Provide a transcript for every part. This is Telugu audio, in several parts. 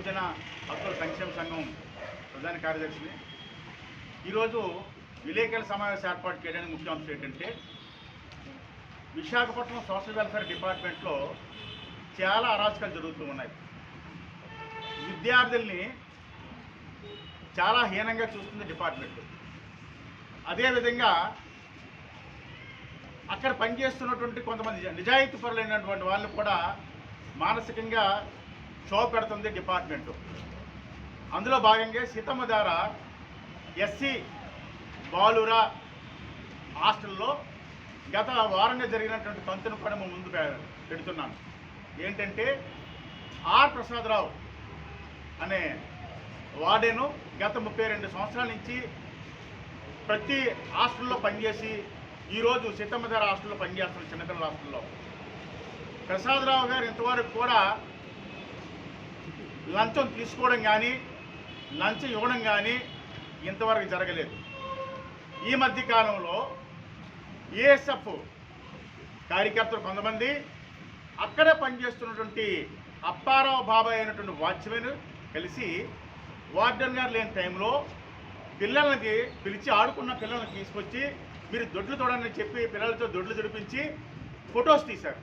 బహుజన హక్కుల సంక్షేమ సంఘం ప్రధాన కార్యదర్శిని. ఈరోజు విలేకరుల సమావేశం ఏర్పాటు చేయడానికి ముఖ్య అంశం ఏంటంటే విశాఖపట్నం సోషల్ వెల్ఫేర్ డిపార్ట్మెంట్లో చాలా అరాచకాలు జరుగుతూ ఉన్నాయి. విద్యార్థుల్ని చాలా హీనంగా చూస్తుంది డిపార్ట్మెంట్. అదేవిధంగా అక్కడ పనిచేస్తున్నటువంటి కొంతమంది నిజాయితీ పరులైనటువంటి వాళ్ళు కూడా మానసికంగా షో పెడుతుంది డిపార్ట్మెంటు. అందులో భాగంగా సీతమ్మ ద్వారా ఎస్సీ బాలురా హాస్టల్లో గత వారంగా జరిగినటువంటి పంతును కూడా మేము ముందు పెడుతున్నాను. ఏంటంటే ఆర్ ప్రసాదరావు అనే వార్డెను గత ముప్పై రెండు సంవత్సరాల నుంచి ప్రతి హాస్టల్లో పనిచేసి ఈరోజు సీతమ్మధార హాస్టల్లో పనిచేస్తున్న చిన్నపిల్లల హాస్టల్లో. ప్రసాదరావు గారు ఇంతవరకు కూడా లంచం తీసుకోవడం కానీ లంచం ఇవ్వడం కానీ ఇంతవరకు జరగలేదు. ఈ మధ్య కాలంలో ఏఎస్ఎఫ్ కార్యకర్తలు కొంతమంది అక్కడే పనిచేస్తున్నటువంటి అప్పారావు బాబాయ్ అయినటువంటి వాచ్మెన్ కలిసి వార్డెన్ గారు లేని టైంలో పిల్లలకి పిలిచి ఆడుకున్న పిల్లల్ని తీసుకొచ్చి మీరు దొడ్లు తోడని చెప్పి పిల్లలతో దొడ్లు తుడిపించి ఫొటోస్ తీశారు.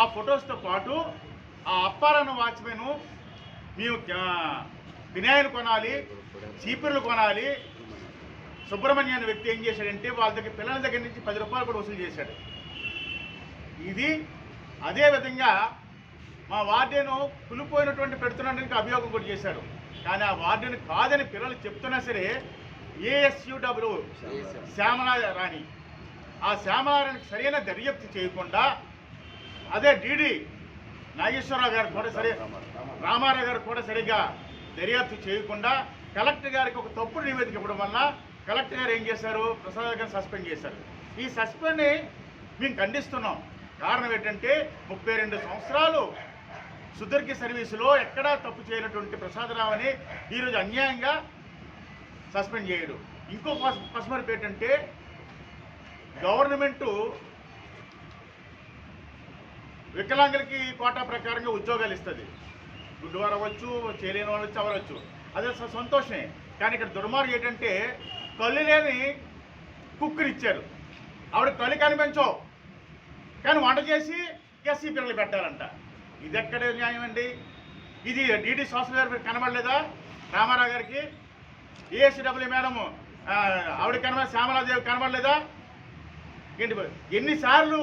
ఆ ఫొటోస్తో పాటు ఆ అప్పారన్న వాచ్మెన్ మేము వినాయలు కొనాలి చీపుర్లు కొనాలి. సుబ్రహ్మణ్య అనే వ్యక్తి ఏం చేశాడంటే వాళ్ళ దగ్గర పిల్లల దగ్గర నుంచి పది రూపాయలు కూడా వసూలు చేశాడు. ఇది అదేవిధంగా మా వార్డెను కులిపోయినటువంటి పెడుతున్నాడానికి అభియోగం కూడా చేశాడు. కానీ ఆ వార్డెన్ కాదని పిల్లలు చెప్తున్నా సరే ఏఎస్యూడబ్ల్యూ శ్యామలా రాణి ఆ శ్యామలారానికి సరైన దర్యాప్తు చేయకుండా అదే డీడీ నాగేశ్వరరావు గారు కూడా సరే రామారావు గారు కూడా సరిగ్గా దర్యాప్తు చేయకుండా కలెక్టర్ గారికి ఒక తప్పుడు నివేదిక ఇవ్వడం వల్ల కలెక్టర్ గారు ఏం చేశారు? ప్రసాద్ గారిని సస్పెండ్ చేశారు. ఈ సస్పెండ్ని మేము ఖండిస్తున్నాం. కారణం ఏంటంటే ముప్పై రెండు సంవత్సరాలు సుదీర్ఘ సర్వీసులో ఎక్కడా తప్పు చేయనటువంటి ప్రసాదరావుని ఈరోజు అన్యాయంగా సస్పెండ్ చేయడు. ఇంకో పస్ పసుమరిపు ఏంటంటే గవర్నమెంటు వికలాంగులకి కోటా ప్రకారంగా ఉద్యోగాలు ఇస్తుంది. గుడ్డువారు అవ్వచ్చు చేయలేని వాళ్ళు వచ్చి అవ్వచ్చు. అదే సంతోషమే. కానీ ఇక్కడ దుర్మార్గం ఏంటంటే కళ్ళు లేని కుక్కని ఇచ్చారు. ఆవిడ కళ్ళు కనిపించవు. కానీ వంట చేసి ఎస్సీ పిల్లలు పెట్టాలంట. ఇది ఎక్కడ న్యాయం అండి? ఇది డిడి సోషల్ వెల్ఫేర్ కనబడలేదా? రామారావు గారికి? ఏఎస్డబ్ల్యూ మేడము ఆవిడ కనబడ శ్యామలాదేవి కనబడలేదా? ఏంటి ఎన్నిసార్లు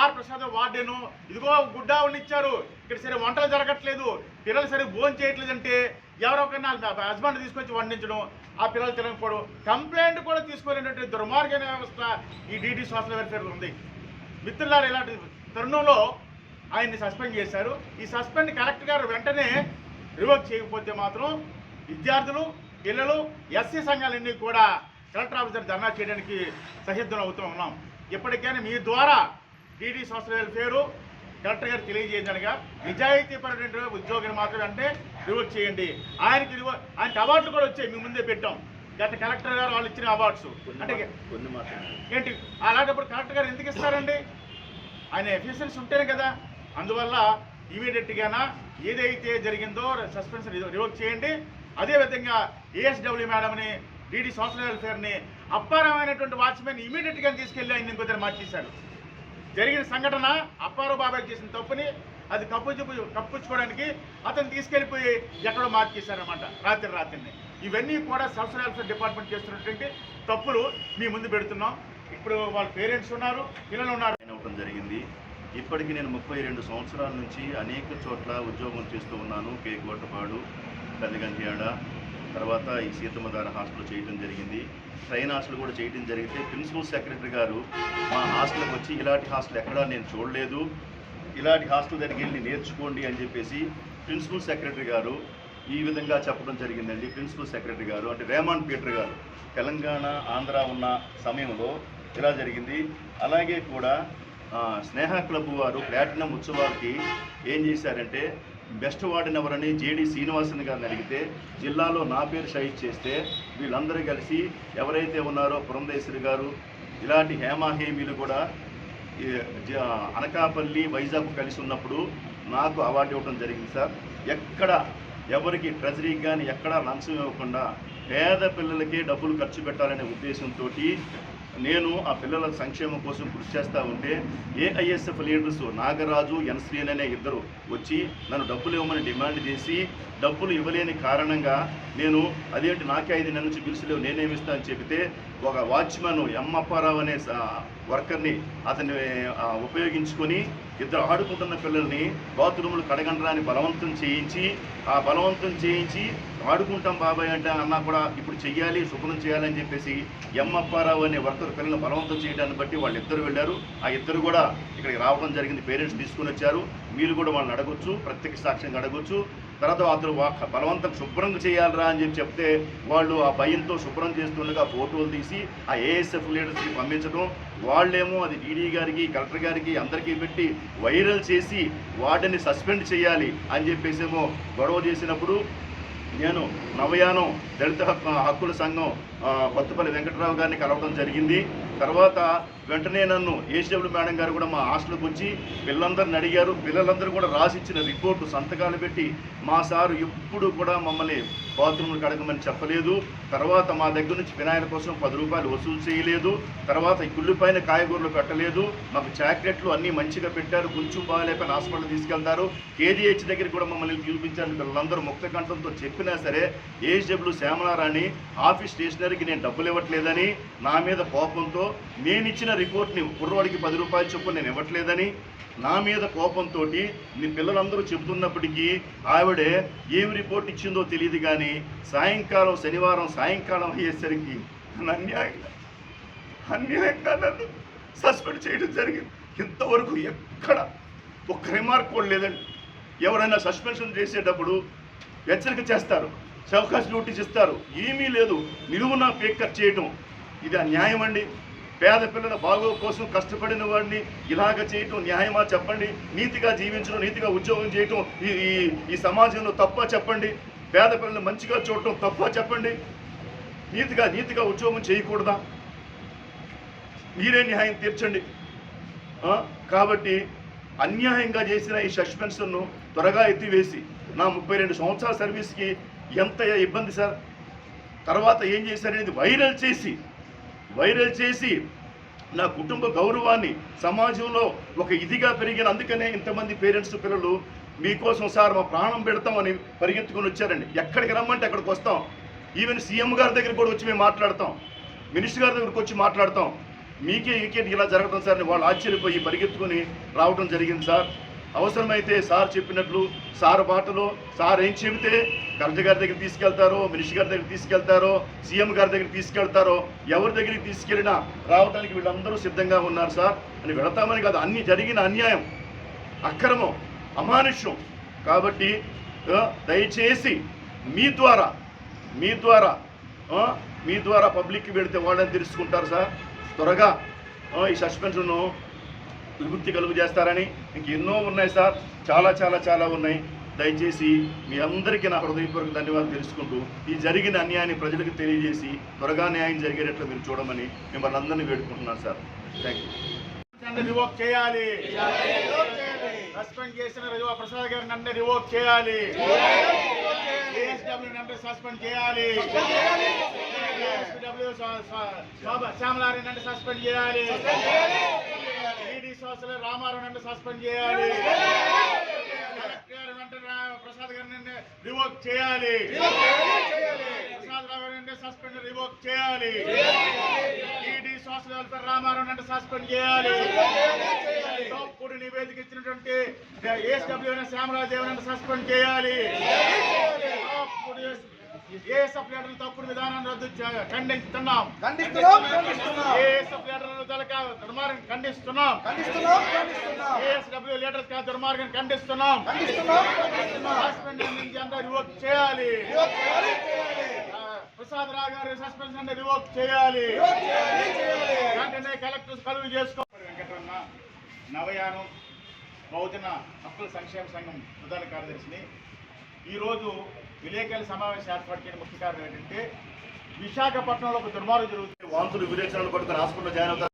ఆర్ ప్రసాద్ వార్డెను. ఇదిగో గుడ్డ ఇచ్చారు. ఇక్కడ సరే వంటలు జరగట్లేదు. పిల్లలు సరే భోజనం చేయట్లేదంటే ఎవరో హస్బెండ్ తీసుకొచ్చి వండించడం ఆ పిల్లలు తినకపోవడం కంప్లైంట్ కూడా తీసుకోలేనటువంటి దుర్మార్గమైన వ్యవస్థ ఈ డీటీ సోషల్ వెల్ఫేర్ ఉంది. మిత్రులారు ఇలాంటి తరుణంలో ఆయన్ని సస్పెండ్ చేశారు. ఈ సస్పెండ్ కలెక్టర్ గారు వెంటనే రివోక్ చేయకపోతే మాత్రం విద్యార్థులు పిల్లలు ఎస్సీ సంఘాలన్నీ కూడా కలెక్టర్ ఆఫీసర్ ధర్నా చేయడానికి సహిద్ధం అవుతూ ఉన్నాం. ఇప్పటికైనా మీ ద్వారా టీడీ సోషల్ వెల్ఫేరు కలెక్టర్ గారు తెలియజేయదనగా నిజాయితీ పడిన ఉద్యోగిని మాత్రం అంటే రివోక్ చేయండి. ఆయనకి ఆయనకి అవార్డులు కూడా వచ్చాయి మీ ముందే పెట్టాం. గత కలెక్టర్ గారు వాళ్ళు ఇచ్చిన అవార్డ్స్. అంటే కొన్ని మాత్రమే. ఏంటి? అలాంటప్పుడు కలెక్టర్ గారు ఎందుకు ఇస్తారండి? ఆయన ఎఫిషియన్స్ ఉంటేనే కదా. అందువల్ల ఇమీడియట్గానా ఏదైతే జరిగిందో సస్పెన్షన్ రివోక్ చేయండి. అదేవిధంగా ఏఎస్డబ్ల్యూ మేడంని డీడీ సోషల్ వెల్ఫేర్ని అప్పారమైనటువంటి వాచ్మెన్ ఇమీడియట్గా తీసుకెళ్ళి ఆయన ఇంకొద్దరు మార్చేశారు జరిగిన సంఘటన అప్పారావు బాబాయ్ చేసిన తప్పుని అది కప్పు చూపు కప్పుచ్చుకోవడానికి అతను తీసుకెళ్ళిపోయి ఎక్కడో మార్చేశారనమాట రాత్రి రాత్రిని. ఇవన్నీ కూడా సంవత్సరాల వెల్ఫేర్ డిపార్ట్మెంట్ చేస్తున్నటువంటి తప్పులు మీ ముందు పెడుతున్నాం. ఇప్పుడు వాళ్ళ పేరెంట్స్ ఉన్నారు పిల్లలు ఉన్నారు. జాయిన్ అవ్వడం జరిగింది. ఇప్పటికి నేను ముప్పై రెండు సంవత్సరాల నుంచి అనేక చోట్ల ఉద్యోగం చేస్తూ ఉన్నాను. కే కోటపాడు పెద్దగంట్యాడ తర్వాత ఈ సీతమ్మధార హాస్టల్ చేయడం జరిగింది. ట్రైన్ హాస్టల్ కూడా చేయడం జరిగితే ప్రిన్సిపల్ సెక్రటరీ గారు మా హాస్టల్కి వచ్చి ఇలాంటి హాస్టల్ ఎక్కడా నేను చూడలేదు. ఇలాంటి హాస్టల్ దగ్గరికి వెళ్ళి నేర్చుకోండి అని చెప్పేసి ప్రిన్సిపల్ సెక్రటరీ గారు ఈ విధంగా చెప్పడం జరిగిందండి. ప్రిన్సిపల్ సెక్రటరీ గారు అంటే రేమాన్ పీటర్ గారు తెలంగాణ ఆంధ్ర ఉన్న సమయంలో ఇలా జరిగింది. అలాగే కూడా స్నేహ క్లబ్ వారు ప్లాటినం ఉత్సవాలకి ఏం చేశారంటే బెస్ట్ వార్డెన్ ఎవరని జేడి శ్రీనివాసన్ గారిని అడిగితే జిల్లాలో నా పేరు షహీద్ చేస్తే వీళ్ళందరూ కలిసి ఎవరైతే ఉన్నారో పురంధేశ్వరి గారు ఇలాంటి హేమాహేమీలు కూడా అనకాపల్లి వైజాగ్ కలిసి ఉన్నప్పుడు నాకు అవార్డు ఇవ్వడం జరిగింది సార్. ఎక్కడ ఎవరికి ట్రెజరీకి కానీ ఎక్కడా లంచం ఇవ్వకుండా పేద పిల్లలకి డబ్బులు ఖర్చు పెట్టాలనే ఉద్దేశంతో నేను ఆ పిల్లల సంక్షేమం కోసం కృషి చేస్తూ ఉంటే ఏఐఎస్ఎఫ్ లీడర్స్ నాగరాజు ఎన్శ్రీన్ అనే ఇద్దరు వచ్చి నన్ను డబ్బులు ఇవ్వమని డిమాండ్ చేసి డబ్బులు ఇవ్వలేని కారణంగా నేను అదేంటి నాకే ఐదు నెలల నుంచి బిల్స్ లేవు నేనేమిస్తా అని చెబితే ఒక వాచ్మెన్ ఎమ్మప్పారావు అనే వర్కర్ని అతన్ని ఉపయోగించుకొని ఇద్దరు ఆడుకుంటున్న పిల్లల్ని బాత్రూములు కడగండ్రా అని బలవంతం చేయించి ఆ బలవంతం చేయించి ఆడుకుంటాం బాబాయ్ అంటే అన్నా కూడా ఇప్పుడు చెయ్యాలి శుభ్రం చేయాలని చెప్పేసి ఎమ్మప్పారావు అనే వర్కర్ పిల్లలను బలవంతం చేయడాన్ని బట్టి వాళ్ళిద్దరు వెళ్ళారు. ఆ ఇద్దరు కూడా ఇక్కడికి రావడం జరిగింది. పేరెంట్స్ తీసుకుని వచ్చారు. మీరు కూడా వాళ్ళని అడగొచ్చు ప్రత్యక్ష సాక్ష్యంగా అడగొచ్చు. తర్వాత అతను బలవంతం శుభ్రం చేయాలరా అని చెప్పి చెప్తే వాళ్ళు ఆ భయంతో శుభ్రం చేస్తుండగా ఫోటోలు తీసి ఆ ఏఎస్ఎఫ్ లీడర్స్కి పంపించడం. వాళ్ళేమో అది డీడీ గారికి కలెక్టర్ గారికి అందరికీ పెట్టి వైరల్ చేసి వాటిని సస్పెండ్ చేయాలి అని చెప్పేసేమో గొడవ చేసినప్పుడు నేను నవయానం దళిత హక్కుల సంఘం కొత్తపల్లి వెంకటరావు గారిని కలవడం జరిగింది. తర్వాత వెంటనే నన్ను ఏసీడబ్ల్యూ మేడం గారు కూడా మా హాస్టల్కి వచ్చి పిల్లలందరిని అడిగారు. పిల్లలందరూ కూడా రాసిచ్చిన రిపోర్టు సంతకాలు పెట్టి మా సారు ఎప్పుడు కూడా మమ్మల్ని బాత్రూమ్లు కడగమని చెప్పలేదు. తర్వాత మా దగ్గర నుంచి వినాయకుల కోసం పది రూపాయలు వసూలు చేయలేదు. తర్వాత ఈ కుళ్ళిపైన కాయగూరలు పెట్టలేదు మాకు చాక్లెట్లు అన్నీ మంచిగా పెట్టారు. కొంచెం బాగాలేపని హాస్పిటల్ తీసుకెళ్తారు. కేజీహెచ్ దగ్గర కూడా మమ్మల్ని పిలిపించారు పిల్లలందరూ ముక్త కంఠంతో చెప్పినా సరే ఏహెచ్డబ్ల్యూ శ్యామలారాణి ఆఫీస్ స్టేషనరీకి నేను డబ్బులు ఇవ్వట్లేదని నా మీద కోపంతో నేను ఇచ్చిన రిపోర్ట్ని కుర్రవాడికి పది రూపాయలు చొప్పున నేను ఇవ్వట్లేదని నా మీద కోపంతో నీ పిల్లలందరూ చెబుతున్నప్పటికీ ఆవిడే ఏమి రిపోర్ట్ ఇచ్చిందో తెలియదు కానీ సాయంకాలం శనివారం సాయంకాలం అయ్యేసరికి అన్యాయంగా అన్యాయంగా నన్ను సస్పెండ్ చేయడం జరిగింది. ఇంతవరకు ఎక్కడ ఒక్క రిమార్క్ కూడా లేదండి. ఎవరైనా సస్పెన్షన్ చేసేటప్పుడు హెచ్చరిక చేస్తారు చౌకాసి నోటీస్ ఇస్తారు. ఏమీ లేదు. నిలువున పేకర్ చేయటం. ఇది అన్యాయం అండి పేద పిల్లల బాగో కోసం కష్టపడిన వాడిని ఇలాగ చేయటం న్యాయమా చెప్పండి? నీతిగా జీవించడం నీతిగా ఉద్యోగం చేయటం ఈ ఈ- సమాజంలో తప్ప చెప్పండి? పేద పిల్లలు మంచిగా చూడటం తప్ప చెప్పండి? నీతిగా నీతిగా ఉద్యోగం చేయకూడదా? మీరే న్యాయం తీర్చండి. కాబట్టి అన్యాయంగా చేసిన ఈ సస్పెన్షన్ను త్వరగా ఎత్తివేసి నా ముప్పై రెండు సంవత్సరాల సర్వీస్కి ఎంత ఇబ్బంది సార్? తర్వాత ఏం చేశారనేది వైరల్ చేసి వైరల్ చేసి నా కుటుంబ గౌరవాన్ని సమాజంలో ఒక ఇదిగా పెరిగిన అందుకనే ఇంతమంది పేరెంట్స్ పిల్లలు మీకోసం సార్ మా ప్రాణం పెడతామని పరిగెత్తుకొని వచ్చారండి. ఎక్కడికి రమ్మంటే అక్కడికి వస్తాం. ఈవెన్ సీఎం గారి దగ్గర కూడా వచ్చి మేము మాట్లాడతాం. మినిస్టర్ గారి దగ్గరికి వచ్చి మాట్లాడతాం. మీకే మీకే ఇలా జరగడం సార్ అని వాళ్ళు ఆశ్చర్యపోయి పరిగెత్తుకొని రావడం జరిగింది సార్. అవసరమైతే సార్ చెప్పినట్లు సార్ బాటలో సార్ ఏం చెబితే కలెక్టర్ గారి దగ్గర తీసుకెళ్తారో మినిస్టర్ గారి దగ్గర తీసుకెళ్తారో సీఎం గారి దగ్గర తీసుకెళ్తారో ఎవరి దగ్గరికి తీసుకెళ్ళినా రావడానికి వీళ్ళందరూ సిద్ధంగా ఉన్నారు సార్. అని వెళతామని కాదు అన్ని జరిగిన అన్యాయం అక్రమం అమానుష్యం. కాబట్టి దయచేసి మీ ద్వారా మీ ద్వారా మీ ద్వారా పబ్లిక్కి పెడితే వాళ్ళని తెలుసుకుంటారు సార్. త్వరగా ఈ సస్పెన్షన్ను విముక్తి కలుగు చేస్తారని ఇంకెన్నో ఉన్నాయి సార్. చాలా చాలా చాలా ఉన్నాయి. దయచేసి మీ అందరికీ నా హృదయపూర్వక ధన్యవాదాలు తెలుసుకుంటూ ఈ జరిగిన అన్యాయాన్ని ప్రజలకు తెలియజేసి త్వరగా న్యాయం జరిగేటట్లు మీరు చూడమని మిమ్మల్ని అందరినీ వేడుకుంటున్నాను సార్. థ్యాంక్ యూ రివోక్ చేయాలి. సస్పెండ్ చేసిన రివో ప్రసాద్ గారిని నన్ను రివోక్ చేయాలి. సస్పెండ్ చేయాలి. శ్యామలారి నన్ను సస్పెండ్ చేయాలి. సోషల్ రామారావు సస్పెండ్ చేయాలి. కలెక్టర్ వెంట ప్రసాద్ గారిని రివోక్ చేయాలి. ప్రసాద్ రావు గారిని సస్పెండ్ రివోక్ చేయాలి. ఈడీ సోషల్ వెల్ఫేర్ రామారావు అంటే సస్పెండ్ చేయాలి. తప్పుడు నివేదిక ఇచ్చినటువంటి ఏఎస్డబ్ల్యూ శ్యామరాజేవన్ అంటే సస్పెండ్ చేయాలి. ఏఎస్ఎఫ్ లీడర్లు తప్పుడు విధానాన్ని రద్దు ఖండిస్తున్నాం ఖండిస్తున్నాం. ఖండిస్తున్నాం. ఏఎస్ఎఫ్ లీడర్లు దుర్మార్గం ఖండిస్తున్నాం. ఖండిస్తున్నాం ఖండిస్తున్నాం. ఏఎస్డబ్ల్యూ లీడర్స్ కా దుర్మార్గం ఖండిస్తున్నాం. ఖండిస్తున్నాం ఖండిస్తున్నాం. సస్పెండ్ అందరూ రివోక్ చేయాలి. ప్రసాద్ రావు గారి సస్పెన్షన్ రివోక్ చేయాలి. రివోక్ చేయాలి చేయాలి. వెంటనే కలెక్టర్ కలుగు చేసుకో వెంకటరమణ నవయానం బహుజన హక్కుల సంక్షేమ సంఘం ప్రధాన కార్యదర్శిని. ఈరోజు విలేకరుల సమావేశం ఏర్పాటు చేయడం ముఖ్య కారణం ఏంటంటే విశాఖపట్నంలో ఒక దుర్మార్గం జరుగుతుంది. వాంతులు విరేచనలు పట్టుకుని హాస్పిటల్లో జాయిన్ అవుతారు.